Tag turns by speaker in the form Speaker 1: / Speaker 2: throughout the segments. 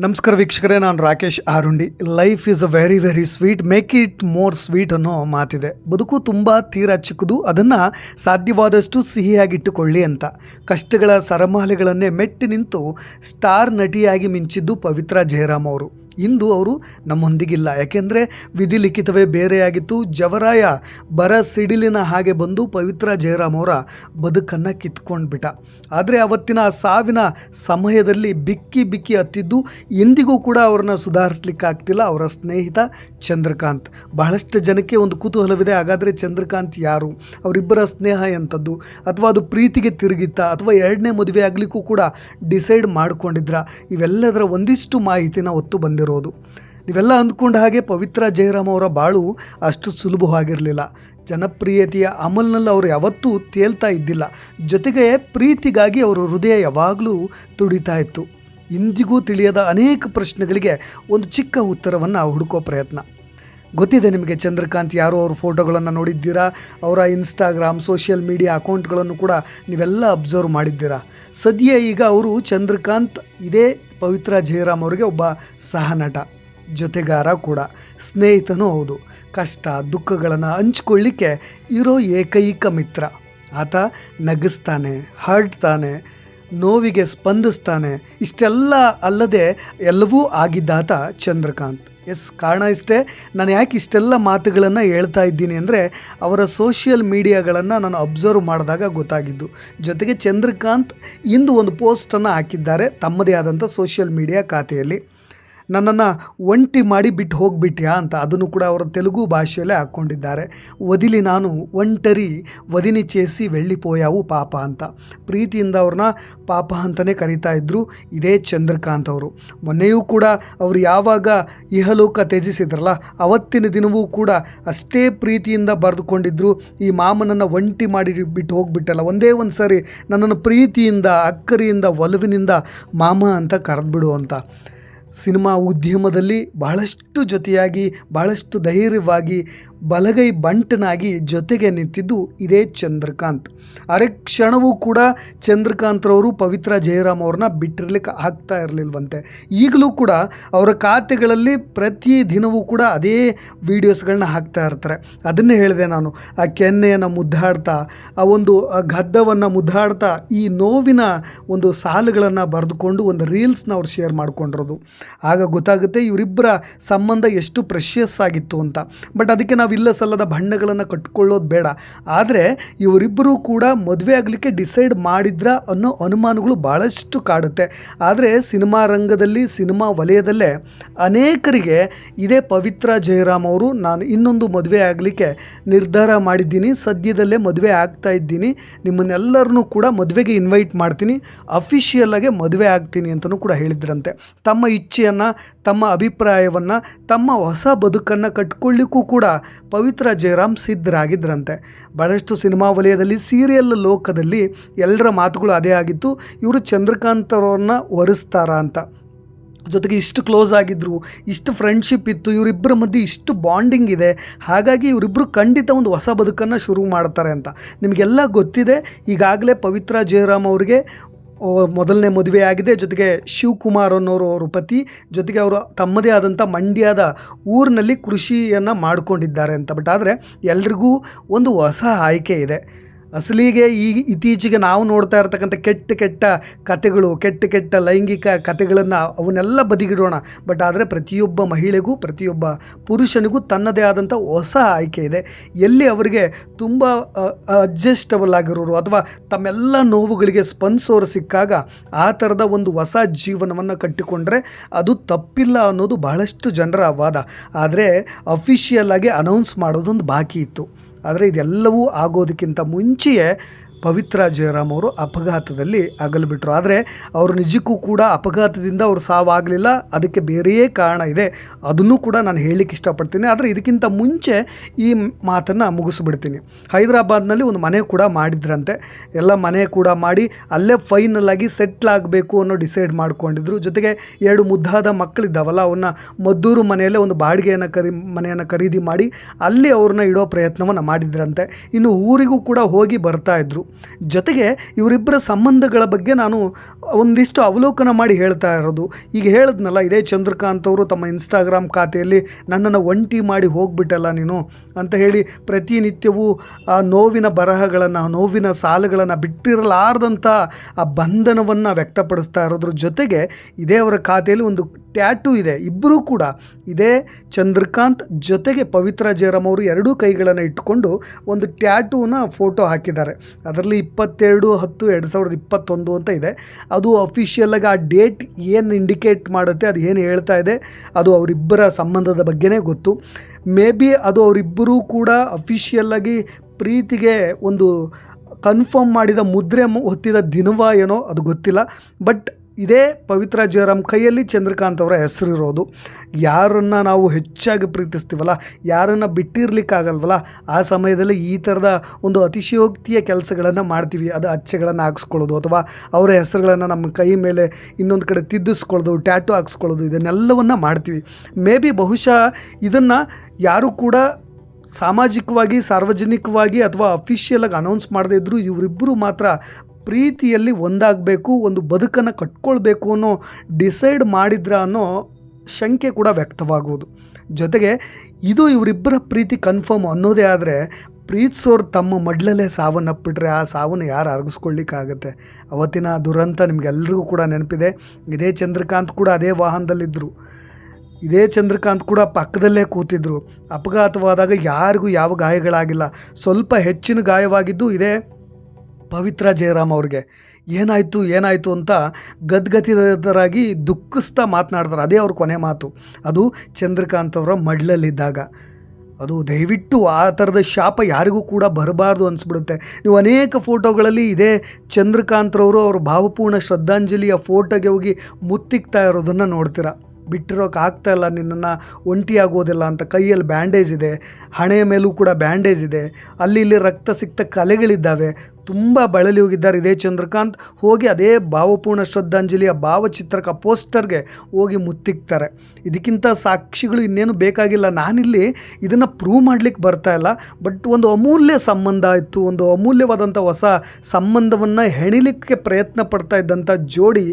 Speaker 1: ನಮಸ್ಕಾರ ವೀಕ್ಷಕರೇ, ನಾನು Rakesh Arundi. Life is a very very sweet make it more sweet ಅನ್ನೋ ಮಾತಿದೆ. ಬದುಕು ತುಂಬ ತೀರ ಚಿಕ್ಕದು. ಅದನ್ನು ಸಾಧ್ಯವಾದಷ್ಟು ಸಿಹಿಯಾಗಿಟ್ಟುಕೊಳ್ಳಿ ಅಂತ. ಕಷ್ಟಗಳ ಸರಮಾಲೆಗಳನ್ನೇ ಮೆಟ್ಟಿ ನಿಂತು ಸ್ಟಾರ್ ನಟಿಯಾಗಿ ಮಿಂಚಿದ್ದು ಪವಿತ್ರ ಜಯರಾಮ್ ಅವರು. ಇಂದು ಅವರು ನಮ್ಮೊಂದಿಗಿಲ್ಲ. ಯಾಕೆಂದರೆ ವಿಧಿಲಿಖಿತವೇ ಬೇರೆಯಾಗಿತ್ತು. ಜವರಾಯ ಬರ ಸಿಡಿಲಿನ ಹಾಗೆ ಬಂದು ಪವಿತ್ರ ಜಯರಾಮ್ ಅವರ ಬದುಕನ್ನು ಕಿತ್ಕೊಂಡ್ಬಿಟ್ಟ. ಆದರೆ ಅವತ್ತಿನ ಸಾವಿನ ಸಮಯದಲ್ಲಿ ಬಿಕ್ಕಿ ಬಿಕ್ಕಿ ಹತ್ತಿದ್ದು, ಇಂದಿಗೂ ಕೂಡ ಅವರನ್ನು ಸುಧಾರಿಸ್ಲಿಕ್ಕಾಗ್ತಿಲ್ಲ. ಅವರ ಸ್ನೇಹಿತ ಚಂದ್ರಕಾಂತ್. ಬಹಳಷ್ಟು ಜನಕ್ಕೆ ಒಂದು ಕುತೂಹಲವಿದೆ, ಹಾಗಾದರೆ ಚಂದ್ರಕಾಂತ್ ಯಾರು? ಅವರಿಬ್ಬರ ಸ್ನೇಹ ಎಂಥದ್ದು? ಅಥವಾ ಅದು ಪ್ರೀತಿಗೆ ತಿರುಗಿತ್ತ? ಅಥವಾ ಎರಡನೇ ಮದುವೆ ಆಗಲಿಕ್ಕೂ ಕೂಡ ಡಿಸೈಡ್ ಮಾಡ್ಕೊಂಡಿದ್ರ? ಇವೆಲ್ಲದರ ಒಂದಿಷ್ಟು ಮಾಹಿತಿನ ಒತ್ತು ಬಂದಿರೋದು. ನೀವೆಲ್ಲ ಅಂದ್ಕೊಂಡ ಹಾಗೆ ಪವಿತ್ರ ಜಯರಾಮ್ ಅವರ ಬಾಳು ಅಷ್ಟು ಸುಲಭವಾಗಿರಲಿಲ್ಲ ಜನಪ್ರಿಯತೆಯ ಅಮಲ್ನಲ್ಲಿ ಅವರು ಯಾವತ್ತೂ ತೇಲ್ತಾ ಇದ್ದಿಲ್ಲ. ಜೊತೆಗೆ ಪ್ರೀತಿಗಾಗಿ ಅವರ ಹೃದಯ ಯಾವಾಗಲೂ ತುಡಿತಾ ಇತ್ತು. ಇಂದಿಗೂ ತಿಳಿಯದ ಅನೇಕ ಪ್ರಶ್ನೆಗಳಿಗೆ ಒಂದು ಚಿಕ್ಕ ಉತ್ತರವನ್ನು ಹುಡುಕೋ ಪ್ರಯತ್ನ. ಗೊತ್ತಿದೆ ನಿಮಗೆ ಚಂದ್ರಕಾಂತ್ ಯಾರೋ ಅವ್ರ ಫೋಟೋಗಳನ್ನು ನೋಡಿದ್ದೀರಾ? ಅವರ ಇನ್ಸ್ಟಾಗ್ರಾಮ್ ಸೋಷಿಯಲ್ ಮೀಡಿಯಾ ಅಕೌಂಟ್ಗಳನ್ನು ಕೂಡ ನೀವೆಲ್ಲ ಅಬ್ಸರ್ವ್ ಮಾಡಿದ್ದೀರಾ? ಸದ್ಯ ಈಗ ಅವರು ಚಂದ್ರಕಾಂತ್, ಇದೇ ಪವಿತ್ರ ಜಯರಾಮ್ ಅವರಿಗೆ ಒಬ್ಬ ಸಹನಟ, ಜೊತೆಗಾರ ಕೂಡ. ಸ್ನೇಹಿತನೂ ಹೌದು. ಕಷ್ಟ, ದುಃಖಗಳನ್ನು ಹಂಚ್ಕೊಳ್ಳಿಕ್ಕೆ ಇರೋ ಏಕೈಕ ಮಿತ್ರ. ಆತ ನಗಿಸ್ತಾನೆ ಹಾಡ್ತಾನೆ ನೋವಿಗೆ ಸ್ಪಂದಿಸ್ತಾನೆ. ಇಷ್ಟೆಲ್ಲ ಅಲ್ಲದೆ ಎಲ್ಲವೂ ಆಗಿದ್ದಾತ ಚಂದ್ರಕಾಂತ್. ಎಸ್, ಕಾರಣ ಇಷ್ಟೇ. ನಾನು ಯಾಕೆ ಇಷ್ಟೆಲ್ಲ ಮಾತುಗಳನ್ನು ಹೇಳ್ತಾ ಇದ್ದೀನಿ ಅಂದರೆ, ಅವರ ಸೋಷಿಯಲ್ ಮೀಡಿಯಾಗಳನ್ನು ನಾನು ಅಬ್ಸರ್ವ್ ಮಾಡಿದಾಗ ಗೊತ್ತಾಗಿದ್ದು. ಜೊತೆಗೆ ಚಂದ್ರಕಾಂತ್ ಇಂದು ಒಂದು ಪೋಸ್ಟನ್ನು ಹಾಕಿದ್ದಾರೆ ತಮ್ಮದೇ ಆದಂಥ ಸೋಷಿಯಲ್ ಮೀಡಿಯಾ ಖಾತೆಯಲ್ಲಿ. ನನ್ನನ್ನು ಒಂಟಿ ಮಾಡಿ ಬಿಟ್ಟು ಹೋಗಿಬಿಟ್ಯಾ ಅಂತ ಅದನ್ನು ಕೂಡ ಅವರು ತೆಲುಗು ಭಾಷೆಯಲ್ಲೇ ಹಾಕ್ಕೊಂಡಿದ್ದಾರೆ. ಒದಿಲಿ ನಾನು ಒಂಟರಿ ವದಿನಿ ಚೇಸಿ ವೆಳ್ಳಿಪೋಯಾವು ಪಾಪ ಅಂತ. ಪ್ರೀತಿಯಿಂದ ಅವ್ರನ್ನ ಪಾಪ ಅಂತಲೇ ಕರೀತಾ ಇದ್ದರು ಇದೇ ಚಂದ್ರಕಾಂತ್ ಅವರು. ಮೊನ್ನೆಯೂ ಕೂಡ ಅವರು ಯಾವಾಗ ಇಹಲೋಕ ತ್ಯಜಿಸಿದ್ರಲ್ಲ, ಅವತ್ತಿನ ದಿನವೂ ಕೂಡ ಅಷ್ಟೇ ಪ್ರೀತಿಯಿಂದ ಬರೆದುಕೊಂಡಿದ್ದರು ಈ ಮಾಮನನ್ನು ಒಂಟಿ ಮಾಡಿ ಬಿಟ್ಟು ಹೋಗಿಬಿಟ್ಟಲ್ಲ, ಒಂದೇ ಒಂದು ಸಾರಿ ನನ್ನನ್ನು ಪ್ರೀತಿಯಿಂದ, ಅಕ್ಕರಿಯಿಂದ, ಒಲವಿನಿಂದ ಮಾಮ ಅಂತ ಕರೆದ್ಬಿಡು ಅಂತ. ಸಿನಿಮಾ ಉದ್ಯಮದಲ್ಲಿ ಬಹಳಷ್ಟು ಜೊತೆಯಾಗಿ ಬಹಳಷ್ಟು ಧೈರ್ಯವಾಗಿ ಬಲಗೈ ಬಂಟನಾಗಿ ಜೊತೆಗೆ ನಿಂತಿದ್ದು ಇದೇ ಚಂದ್ರಕಾಂತ್. ಅರೆ ಕ್ಷಣವೂ ಕೂಡ ಚಂದ್ರಕಾಂತ್ರವರು ಪವಿತ್ರ ಜಯರಾಮ್ ಅವ್ರನ್ನ ಬಿಟ್ಟಿರ್ಲಿಕ್ಕೆ ಆಗ್ತಾ ಇರಲಿಲ್ವಂತೆ. ಈಗಲೂ ಕೂಡ ಅವರ ಖಾತೆಗಳಲ್ಲಿ ಪ್ರತಿ ದಿನವೂ ಕೂಡ ಅದೇ ವೀಡಿಯೋಸ್ಗಳನ್ನ ಹಾಕ್ತಾ ಇರ್ತಾರೆ. ಅದನ್ನೇ ಹೇಳಿದೆ ನಾನು, ಆ ಕೆನ್ನೆಯನ್ನು ಮುದ್ದಾಡ್ತಾ, ಆ ಒಂದು ಗದ್ದವನ್ನು ಮುದ್ದಾಡ್ತಾ ಈ ನೋವಿನ ಒಂದು ಸಾಲುಗಳನ್ನು ಬರೆದುಕೊಂಡು ಒಂದು ರೀಲ್ಸ್ನ ಅವ್ರು ಶೇರ್ ಮಾಡ್ಕೊಂಡಿರೋದು. ಆಗ ಗೊತ್ತಾಗುತ್ತೆ ಇವರಿಬ್ಬರ ಸಂಬಂಧ ಎಷ್ಟು ಪ್ರೆಷಿಯಸ್ ಆಗಿತ್ತು ಅಂತ. ಬಟ್ ಅದಕ್ಕೆ ನಾವು ಇಲ್ಲ ಸಲ್ಲದ ಬಣ್ಣಗಳನ್ನು ಕಟ್ಕೊಳ್ಳೋದು ಬೇಡ. ಆದರೆ ಇವರಿಬ್ಬರೂ ಕೂಡ ಮದುವೆ ಆಗಲಿಕ್ಕೆ ಡಿಸೈಡ್ ಮಾಡಿದ್ರ ಅನ್ನೋ ಅನುಮಾನಗಳು ಭಾಳಷ್ಟು ಕಾಡುತ್ತೆ. ಆದರೆ ಸಿನಿಮಾ ರಂಗದಲ್ಲಿ, ಸಿನಿಮಾ ವಲಯದಲ್ಲೇ ಅನೇಕರಿಗೆ ಇದೇ ಪವಿತ್ರ ಜಯರಾಮ್ ಅವರು, ನಾನು ಇನ್ನೊಂದು ಮದುವೆ ಆಗಲಿಕ್ಕೆ ನಿರ್ಧಾರ ಮಾಡಿದ್ದೀನಿ, ಸದ್ಯದಲ್ಲೇ ಮದುವೆ ಆಗ್ತಾ ಇದ್ದೀನಿ, ನಿಮ್ಮನ್ನೆಲ್ಲರನ್ನೂ ಕೂಡ ಮದುವೆಗೆ ಇನ್ವೈಟ್ ಮಾಡ್ತೀನಿ ಅಫಿಷಿಯಲ್ಲಾಗೆ ಮದುವೆ ಆಗ್ತೀನಿ ಅಂತಲೂ ಕೂಡ ಹೇಳಿದ್ರಂತೆ. ತಮ್ಮ ಇಚ್ಛೆಯನ್ನು, ತಮ್ಮ ಅಭಿಪ್ರಾಯವನ್ನು ತಮ್ಮ ಹೊಸ ಬದುಕನ್ನು ಕಟ್ಕೊಳ್ಳಿಕ್ಕೂ ಕೂಡ ಪವಿತ್ರ ಜಯರಾಮ್ ಸಿದ್ಧರಾಗಿದ್ದರಂತೆ. ಭಾಳಷ್ಟು ಸಿನಿಮಾ ವಲಯದಲ್ಲಿ, ಸೀರಿಯಲ್ ಲೋಕದಲ್ಲಿ ಎಲ್ಲರ ಮಾತುಗಳು ಅದೇ ಆಗಿತ್ತು. ಇವರು ಚಂದ್ರಕಾಂತ್ ಅವ್ರನ್ನ ಒರೆಸ್ತಾರ ಅಂತ. ಜೊತೆಗೆ ಇಷ್ಟು ಕ್ಲೋಸ್ ಆಗಿದ್ದರು ಇಷ್ಟು ಫ್ರೆಂಡ್ಶಿಪ್ ಇತ್ತು ಇವರಿಬ್ಬರ ಮಧ್ಯೆ ಇಷ್ಟು ಬಾಂಡಿಂಗ್ ಇದೆ. ಹಾಗಾಗಿ ಇವರಿಬ್ಬರು ಖಂಡಿತ ಒಂದು ಹೊಸ ಬದುಕನ್ನು ಶುರು ಮಾಡ್ತಾರೆ ಅಂತ. ನಿಮಗೆಲ್ಲ ಗೊತ್ತಿದೆ, ಈಗಾಗಲೇ ಪವಿತ್ರ ಜಯರಾಮ್ ಅವರಿಗೆ ಮೊದಲನೇ ಮದುವೆ ಆಗಿದೆ. ಜೊತೆಗೆ ಶಿವಕುಮಾರ್ ಅನ್ನೋರು ಅವರು ಪತಿ. ಜೊತೆಗೆ ಅವರು ತಮ್ಮದೇ ಆದಂಥ ಮಂಡ್ಯದ ಊರಿನಲ್ಲಿ ಕೃಷಿಯನ್ನು ಮಾಡಿಕೊಂಡಿದ್ದಾರೆ ಅಂತ. ಬಟ್ ಆದರೆ ಎಲ್ರಿಗೂ ಒಂದು ಹೊಸ ಆಯ್ಕೆ ಇದೆ. ಅಸಲಿಗೆ ಈ ಇತ್ತೀಚೆಗೆ ನಾವು ನೋಡ್ತಾ ಇರ್ತಕ್ಕಂಥ ಕೆಟ್ಟ ಕೆಟ್ಟ ಕತೆಗಳು ಕೆಟ್ಟ ಕೆಟ್ಟ ಲೈಂಗಿಕ ಕತೆಗಳನ್ನು ಅವನ್ನೆಲ್ಲ ಬದಿಗಿಡೋಣ. ಬಟ್ ಆದರೆ ಪ್ರತಿಯೊಬ್ಬ ಮಹಿಳೆಗೂ, ಪ್ರತಿಯೊಬ್ಬ ಪುರುಷನಿಗೂ ತನ್ನದೇ ಆದಂಥ ಹೊಸ ಆಯ್ಕೆ ಇದೆ. ಎಲ್ಲಿ ಅವರಿಗೆ ತುಂಬ ಅಡ್ಜಸ್ಟಬಲ್ ಆಗಿರೋರು ಅಥವಾ ತಮ್ಮೆಲ್ಲ ನೋವುಗಳಿಗೆ ಸ್ಪಂದಿಸೋರು ಸಿಕ್ಕಾಗ ಆ ಥರದ ಒಂದು ಹೊಸ ಜೀವನವನ್ನು ಕಟ್ಟಿಕೊಂಡ್ರೆ ಅದು ತಪ್ಪಿಲ್ಲ ಅನ್ನೋದು ಬಹಳಷ್ಟು ಜನರ ವಾದ. ಆದರೆ ಅಫಿಷಿಯಲ್ ಆಗಿ ಅನೌನ್ಸ್ ಮಾಡೋದೊಂದು ಬಾಕಿ ಇತ್ತು. ಆದರೆ ಇದೆಲ್ಲವೂ ಆಗೋದಕ್ಕಿಂತ ಮುಂಚೆಯೇ ಪವಿತ್ರ ಜಯರಾಮ್ ಅವರು ಅಪಘಾತದಲ್ಲಿ ಅಗಲ್ಬಿಟ್ರು. ಆದರೆ ಅವರು ನಿಜಕ್ಕೂ ಕೂಡ ಅಪಘಾತದಿಂದ ಅವರು ಸಾವಾಗಲಿಲ್ಲ. ಅದಕ್ಕೆ ಬೇರೆಯೇ ಕಾರಣ ಇದೆ. ಅದನ್ನು ಕೂಡ ನಾನು ಹೇಳಲಿಕ್ಕೆ ಇಷ್ಟಪಡ್ತೀನಿ. ಆದರೆ ಇದಕ್ಕಿಂತ ಮುಂಚೆ ಈ ಮಾತನ್ನು ಮುಗಿಸ್ಬಿಡ್ತೀನಿ. ಹೈದರಾಬಾದ್ನಲ್ಲಿ ಒಂದು ಮನೆ ಕೂಡ ಮಾಡಿದ್ರಂತೆ. ಎಲ್ಲ ಮನೆ ಕೂಡ ಮಾಡಿ ಅಲ್ಲೇ ಫೈನಲ್ ಆಗಿ ಸೆಟ್ಲ್ ಆಗಬೇಕು ಅನ್ನೋ ಡಿಸೈಡ್ ಮಾಡ್ಕೊಂಡಿದ್ರು. ಜೊತೆಗೆ ಎರಡು ಮುದ್ದಾದ ಮಕ್ಕಳಿದ್ದಾವಲ್ಲ, ಅವನ್ನ ಮದ್ದೂರು ಮನೆಯಲ್ಲೇ ಒಂದು ಬಾಡಿಗೆಯನ್ನು ಕರಿ, ಮನೆಯನ್ನು ಖರೀದಿ ಮಾಡಿ ಅಲ್ಲಿ ಅವ್ರನ್ನ ಇಡೋ ಪ್ರಯತ್ನವನ್ನು ಮಾಡಿದ್ರಂತೆ. ಇನ್ನು ಊರಿಗೂ ಕೂಡ ಹೋಗಿ ಬರ್ತಾ ಇದ್ರು. ಜೊತೆಗೆ ಇವರಿಬ್ಬರ ಸಂಬಂಧಗಳ ಬಗ್ಗೆ ನಾನು ಒಂದಿಷ್ಟು ಅವಲೋಕನ ಮಾಡಿ ಹೇಳ್ತಾ ಇರೋದು. ಈಗ ಹೇಳಿದ್ನಲ್ಲ, ಇದೇ ಚಂದ್ರಕಾಂತ್ ಅವರು ತಮ್ಮ ಇನ್ಸ್ಟಾಗ್ರಾಮ್ ಖಾತೆಯಲ್ಲಿ ನನ್ನನ್ನು ಒಂಟಿ ಮಾಡಿ ಹೋಗ್ಬಿಟ್ಟಲ್ಲ ನೀನು ಅಂತ ಹೇಳಿ ಪ್ರತಿನಿತ್ಯವೂ ಆ ನೋವಿನ ಬರಹಗಳನ್ನು ನೋವಿನ ಸಾಲುಗಳನ್ನು ಬಿಟ್ಟಿರಲಾರ್ದಂಥ ಆ ಬಂಧನವನ್ನು ವ್ಯಕ್ತಪಡಿಸ್ತಾ ಇರೋದ್ರ ಜೊತೆಗೆ ಇದೇ ಅವರ ಖಾತೆಯಲ್ಲಿ ಒಂದು ಟ್ಯಾಟೂ ಇದೆ ಇಬ್ಬರೂ ಕೂಡ. ಇದೇ ಚಂದ್ರಕಾಂತ್ ಜೊತೆಗೆ ಪವಿತ್ರ ಜಯರಾಮ್ ಅವರು ಎರಡೂ ಕೈಗಳನ್ನು ಇಟ್ಟುಕೊಂಡು ಒಂದು ಟ್ಯಾಟೂನ ಫೋಟೋ ಹಾಕಿದ್ದಾರೆ. ಅದರಲ್ಲಿ ಇಪ್ಪತ್ತೆರಡು, ಹತ್ತು, ಎರಡು ಸಾವಿರದ ಇಪ್ಪತ್ತೊಂದು ಅಂತ ಇದೆ. ಅದು ಅಫಿಷಿಯಲಾಗಿ ಆ ಡೇಟ್ ಏನು ಇಂಡಿಕೇಟ್ ಮಾಡುತ್ತೆ, ಅದು ಏನು ಹೇಳ್ತಾ ಇದೆ, ಅದು ಅವರಿಬ್ಬರ ಸಂಬಂಧದ ಬಗ್ಗೆನೇ ಗೊತ್ತು. ಮೇ ಬಿ ಅದು ಅವರಿಬ್ಬರೂ ಕೂಡ ಅಫಿಷಿಯಲ್ಲಾಗಿ ಪ್ರೀತಿಗೆ ಒಂದು ಕನ್ಫರ್ಮ್ ಮಾಡಿದ ಮುದ್ರೆ ಹೊತ್ತಿದ ದಿನವ ಏನೋ ಅದು ಗೊತ್ತಿಲ್ಲ. ಬಟ್ ಇದೇ ಪವಿತ್ರ ಜಯರಾಮ್ ಕೈಯಲ್ಲಿ ಚಂದ್ರಕಾಂತ್ ಅವರ ಹೆಸರಿರೋದು. ಯಾರನ್ನು ನಾವು ಹೆಚ್ಚಾಗಿ ಪ್ರೀತಿಸ್ತೀವಲ್ಲ, ಯಾರನ್ನು ಬಿಟ್ಟಿರ್ಲಿಕ್ಕಾಗಲ್ವಲ್ಲ, ಆ ಸಮಯದಲ್ಲಿ ಈ ಥರದ ಒಂದು ಅತಿಶಯೋಕ್ತಿಯ ಕೆಲಸಗಳನ್ನು ಮಾಡ್ತೀವಿ. ಅದು ಅಚ್ಚೆಗಳನ್ನು ಹಾಕ್ಸ್ಕೊಳ್ಳೋದು ಅಥವಾ ಅವರ ಹೆಸರುಗಳನ್ನು ನಮ್ಮ ಕೈ ಮೇಲೆ ಇನ್ನೊಂದು ಕಡೆ ತಿದ್ದಿಸ್ಕೊಳ್ಳೋದು, ಟ್ಯಾಟು ಹಾಕ್ಸ್ಕೊಳ್ಳೋದು, ಇದನ್ನೆಲ್ಲವನ್ನು ಮಾಡ್ತೀವಿ. ಮೇ ಬಿ ಬಹುಶಃ ಇದನ್ನು ಯಾರು ಕೂಡ ಸಾಮಾಜಿಕವಾಗಿ, ಸಾರ್ವಜನಿಕವಾಗಿ ಅಥವಾ ಅಫಿಷಿಯಲಾಗಿ ಅನೌನ್ಸ್ ಮಾಡದೇ ಇದ್ದರೂ ಇವರಿಬ್ಬರು ಮಾತ್ರ ಪ್ರೀತಿಯಲ್ಲಿ ಒಂದಾಗಬೇಕು, ಒಂದು ಬದುಕನ್ನು ಕಟ್ಕೊಳ್ಬೇಕು ಅನ್ನೋ ಡಿಸೈಡ್ ಮಾಡಿದ್ರ ಅನ್ನೋ ಶಂಕೆ ಕೂಡ ವ್ಯಕ್ತವಾಗುವುದು. ಜೊತೆಗೆ ಇದು ಇವರಿಬ್ಬರ ಪ್ರೀತಿ ಕನ್ಫರ್ಮ್ ಅನ್ನೋದೇ ಆದರೆ ಪ್ರೀತಿಸೋರು ತಮ್ಮ ಮಡ್ಲಲ್ಲೇ ಸಾವನ್ನಪ್ಪಿಟ್ರೆ ಆ ಸಾವನ್ನು ಯಾರು ಅರಗಿಸ್ಕೊಳ್ಳಿಕ್ಕಾಗತ್ತೆ? ಅವತ್ತಿನ ದುರಂತ ನಿಮಗೆಲ್ರಿಗೂ ಕೂಡ ನೆನಪಿದೆ. ಇದೇ ಚಂದ್ರಕಾಂತ್ ಕೂಡ ಅದೇ ವಾಹನದಲ್ಲಿದ್ದರು ಇದೇ ಚಂದ್ರಕಾಂತ್ ಕೂಡ ಪಕ್ಕದಲ್ಲೇ ಕೂತಿದ್ರು. ಅಪಘಾತವಾದಾಗ ಯಾರಿಗೂ ಯಾವ ಗಾಯಗಳಾಗಿಲ್ಲ. ಸ್ವಲ್ಪ ಹೆಚ್ಚಿನ ಗಾಯವಾಗಿದ್ದು ಇದೇ ಪವಿತ್ರ ಜಯರಾಮ್ ಅವ್ರಿಗೆ. ಏನಾಯಿತು ಏನಾಯಿತು ಅಂತ ಗದ್ಗತಿತರಾಗಿ ದುಃಖಿಸ್ತಾ ಮಾತನಾಡ್ತಾರೆ. ಅದೇ ಅವ್ರ ಕೊನೆ ಮಾತು. ಅದು ಚಂದ್ರಕಾಂತ್ ಅವರ ಮಡ್ಲಲ್ಲಿದ್ದಾಗ. ಅದು ದಯವಿಟ್ಟು ಆ ಥರದ ಶಾಪ ಯಾರಿಗೂ ಕೂಡ ಬರಬಾರ್ದು ಅನಿಸ್ಬಿಡುತ್ತೆ. ನೀವು ಅನೇಕ ಫೋಟೋಗಳಲ್ಲಿ ಇದೇ ಚಂದ್ರಕಾಂತ್ರವರು ಅವ್ರ ಭಾವಪೂರ್ಣ ಶ್ರದ್ಧಾಂಜಲಿಯ ಫೋಟೋಗೆ ಹೋಗಿ ಮುತ್ತಿಕ್ತಾ ಇರೋದನ್ನು ನೋಡ್ತೀರಾ. ಬಿಟ್ಟಿರೋಕೆ ಆಗ್ತಾ ಇಲ್ಲ, ನಿನ್ನನ್ನು ಒಂಟಿಯಾಗೋದಿಲ್ಲ ಅಂತ. ಕೈಯಲ್ಲಿ ಬ್ಯಾಂಡೇಜ್ ಇದೆ, ಹಣೆಯ ಮೇಲೂ ಕೂಡ ಬ್ಯಾಂಡೇಜ್ ಇದೆ. ಅಲ್ಲಿ ಇಲ್ಲಿ ರಕ್ತ ಸಿಕ್ತ ಕಲೆಗಳಿದ್ದಾವೆ. ತುಂಬ ಬಳಲಿ ಹೋಗಿದ್ದಾರೆ. ಇದೇ ಚಂದ್ರಕಾಂತ್ ಹೋಗಿ ಅದೇ ಭಾವಪೂರ್ಣ ಶ್ರದ್ಧಾಂಜಲಿಯ ಭಾವಚಿತ್ರಕ ಪೋಸ್ಟರ್ಗೆ ಹೋಗಿ ಮುತ್ತಿಕ್ತಾರೆ. ಇದಕ್ಕಿಂತ ಸಾಕ್ಷಿಗಳು ಇನ್ನೇನು ಬೇಕಾಗಿಲ್ಲ. ನಾನಿಲ್ಲಿ ಇದನ್ನು ಪ್ರೂವ್ ಮಾಡಲಿಕ್ಕೆ ಬರ್ತಾ ಇಲ್ಲ. ಬಟ್ ಒಂದು ಅಮೂಲ್ಯ ಸಂಬಂಧ ಇತ್ತು ಒಂದು ಅಮೂಲ್ಯವಾದಂಥ ಹೊಸ ಸಂಬಂಧವನ್ನು ಹೆಣಿಲಿಕ್ಕೆ ಪ್ರಯತ್ನ ಪಡ್ತಾ ಇದ್ದಂಥ ಜೋಡಿ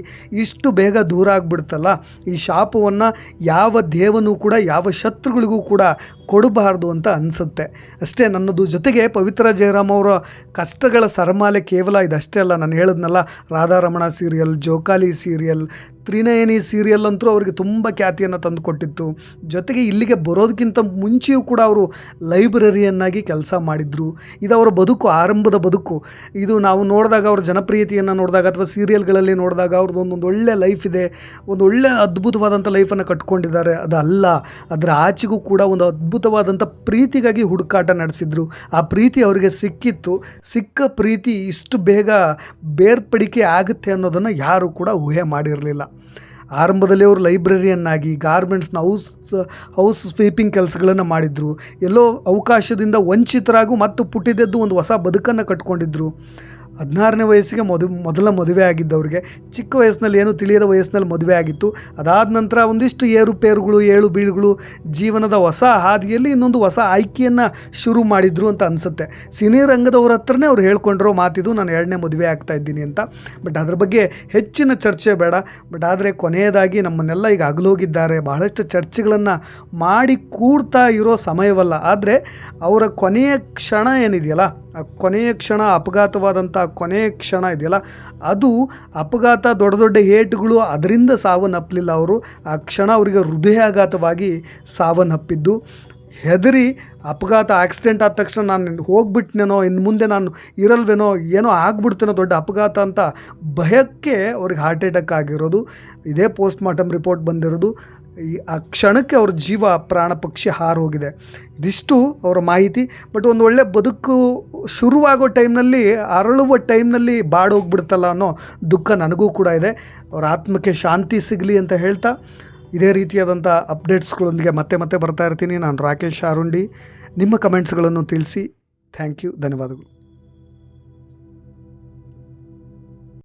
Speaker 1: ಇಷ್ಟು ಬೇಗ ದೂರ ಆಗಿಬಿಡ್ತಲ್ಲ. ಈ ಶಾಪವನ್ನು ಯಾವ ದೇವನೂ ಕೂಡ, ಯಾವ ಶತ್ರುಗಳಿಗೂ ಕೂಡ ಕೊಡಬಾರ್ದು ಅಂತ ಅನಿಸುತ್ತೆ. ಅಷ್ಟೇ ನನ್ನದು ಜೊತೆಗೆ ಪವಿತ್ರ ಜಯರಾಮ್ ಅವರ ಕಷ್ಟಗಳ ಸರಮಾಲೆ ಕೇವಲ ಇದಷ್ಟೇ ಅಲ್ಲ, ನಾನು ಹೇಳಿದ್ನಲ್ಲ, Radharamana serial, Jokali serial Trinayani serial ಅಂತೂ ಅವರಿಗೆ ತುಂಬ ಖ್ಯಾತಿಯನ್ನು ತಂದುಕೊಟ್ಟಿತ್ತು. ಜೊತೆಗೆ ಇಲ್ಲಿಗೆ ಬರೋದಕ್ಕಿಂತ ಮುಂಚೆಯೂ ಕೂಡ ಅವರು ಲೈಬ್ರರಿಯನ್ನಾಗಿ ಕೆಲಸ ಮಾಡಿದರು. ಇದು ಅವರ ಬದುಕು, ಆರಂಭದ ಬದುಕು. ಇದು ನಾವು ನೋಡಿದಾಗ ಅವ್ರ ಜನಪ್ರಿಯತೆಯನ್ನು ನೋಡಿದಾಗ ಅಥವಾ ಸೀರಿಯಲ್ಗಳಲ್ಲಿ ನೋಡಿದಾಗ ಅವ್ರದ್ದು ಒಂದೊಂದು ಒಳ್ಳೆ ಲೈಫ್ ಇದೆ. ಒಂದು ಒಳ್ಳೆ ಅದ್ಭುತವಾದಂಥ ಲೈಫನ್ನು ಕಟ್ಕೊಂಡಿದ್ದಾರೆ. ಅದಲ್ಲ, ಅದರ ಆಚೆಗೂ ಕೂಡ ಒಂದು ಅದ್ಭುತವಾದಂಥ ಪ್ರೀತಿಗಾಗಿ ಹುಡುಕಾಟ ನಡೆಸಿದ್ರು. ಆ ಪ್ರೀತಿ ಅವರಿಗೆ ಸಿಕ್ಕಿತ್ತು. ಸಿಕ್ಕ ಪ್ರೀತಿ ಇಷ್ಟು ಬೇಗ ಬೇರ್ಪಡಿಕೆ ಆಗುತ್ತೆ ಅನ್ನೋದನ್ನು ಯಾರು ಕೂಡ ಊಹೆ ಮಾಡಿರಲಿಲ್ಲ. ಆರಂಭದಲ್ಲಿ ಅವರು ಲೈಬ್ರರಿಯನ್ನಾಗಿ, ಗಾರ್ಮೆಂಟ್ಸ್ನ ಹೌಸ್ ಹೌಸ್ ಸ್ವೀಪಿಂಗ್ ಕೆಲಸಗಳನ್ನು ಮಾಡಿದರು. ಎಲ್ಲೋ ಅವಕಾಶದಿಂದ ವಂಚಿತರಾಗೂ ಮತ್ತು ಪುಟಿದೆದ್ದು ಒಂದು ಹೊಸ ಬದುಕನ್ನು ಕಟ್ಕೊಂಡಿದ್ರು. ಹದಿನಾರನೇ ವಯಸ್ಸಿಗೆ ಮದು, ಮೊದಲ ಮದುವೆ ಆಗಿದ್ದವ್ರಿಗೆ ಚಿಕ್ಕ ವಯಸ್ಸಿನಲ್ಲಿ ಏನು ತಿಳಿಯದ ವಯಸ್ಸಿನಲ್ಲಿ ಮದುವೆ ಆಗಿತ್ತು. ಅದಾದ ನಂತರ ಒಂದಿಷ್ಟು ಏರುಪೇರುಗಳು ಏಳು ಬೀಳುಗಳು, ಜೀವನದ ಹೊಸ ಹಾದಿಯಲ್ಲಿ ಇನ್ನೊಂದು ಹೊಸ ಆಯ್ಕೆಯನ್ನು ಶುರು ಮಾಡಿದ್ರು ಅಂತ ಅನಿಸುತ್ತೆ. ಸಿನಿರಂಗದವ್ರ ಹತ್ರನೇ ಅವ್ರು ಹೇಳ್ಕೊಂಡಿರೋ ಮಾತಿದು ನಾನು ಎರಡನೇ ಮದುವೆ ಆಗ್ತಾ ಇದ್ದೀನಿ ಅಂತ. ಬಟ್ ಅದ್ರ ಬಗ್ಗೆ ಹೆಚ್ಚಿನ ಚರ್ಚೆ ಬೇಡ. ಬಟ್ ಆದರೆ ಕೊನೆಯದಾಗಿ ನಮ್ಮನ್ನೆಲ್ಲ ಈಗ ಅಗಲೋಗಿದ್ದಾರೆ ಬಹಳಷ್ಟು ಚರ್ಚೆಗಳನ್ನು ಮಾಡಿ ಕೂಡ್ತಾ ಇರೋ ಸಮಯವಲ್ಲ. ಆದರೆ ಅವರ ಕೊನೆಯ ಕ್ಷಣ ಏನಿದೆಯಲ್ಲ ಕೊನೆಯ ಕ್ಷಣ ಅಪಘಾತವಾದಂಥ ಕೊನೆಯ ಕ್ಷಣ ಇದೆಯಲ್ಲ, ಅದು ಅಪಘಾತ ದೊಡ್ಡ ದೊಡ್ಡ ಏಟುಗಳು ಅದರಿಂದ ಸಾವನ್ನಪ್ಪಲಿಲ್ಲ ಅವರು. ಆ ಕ್ಷಣ ಅವರಿಗೆ ಹೃದಯಾಘಾತವಾಗಿ ಸಾವನ್ನಪ್ಪಿದ್ದು ಹೆದರಿ ಅಪಘಾತ ಆಕ್ಸಿಡೆಂಟ್ ಆದ ತಕ್ಷಣ ನಾನು ಹೋಗ್ಬಿಟ್ನೇನೋ, ಇನ್ನು ಮುಂದೆ ನಾನು ಇರಲ್ವೇನೋ, ಏನೋ ಆಗ್ಬಿಡ್ತೇನೋ ದೊಡ್ಡ ಅಪಘಾತ ಅಂತ ಭಯಕ್ಕೆ ಅವ್ರಿಗೆ ಹಾರ್ಟ್ ಅಟ್ಯಾಕ್ ಆಗಿರೋದು. ಇದೇ ಪೋಸ್ಟ್ ಮಾರ್ಟಮ್ ರಿಪೋರ್ಟ್ ಬಂದಿರೋದು. ಈ ಆ ಕ್ಷಣಕ್ಕೆ ಅವ್ರ ಜೀವ ಪ್ರಾಣ ಪಕ್ಷಿ ಹಾರು ಹೋಗಿದೆ. ಇದಿಷ್ಟು ಅವರ ಮಾಹಿತಿ. ಬಟ್ ಒಂದು ಒಳ್ಳೆ ಬದುಕು ಶುರುವಾಗೋ ಟೈಮ್ನಲ್ಲಿ, ಅರಳುವ ಟೈಮ್ನಲ್ಲಿ ಬಾಡೋಗ್ಬಿಡ್ತಲ್ಲ ಅನ್ನೋ ದುಃಖ ನನಗೂ ಕೂಡ ಇದೆ. ಅವ್ರ ಆತ್ಮಕ್ಕೆ ಶಾಂತಿ ಸಿಗಲಿ ಅಂತ ಹೇಳ್ತಾ, ಇದೇ ರೀತಿಯಾದಂಥ ಅಪ್ಡೇಟ್ಸ್ಗಳೊಂದಿಗೆ ಮತ್ತೆ ಮತ್ತೆ ಬರ್ತಾ ಇರ್ತೀನಿ. ನಾನು ರಾಕೇಶ್ ಆರುಂಡಿ. ನಿಮ್ಮ ಕಮೆಂಟ್ಸ್ಗಳನ್ನು ತಿಳಿಸಿ. Thank you. ಧನ್ಯವಾದಗಳು.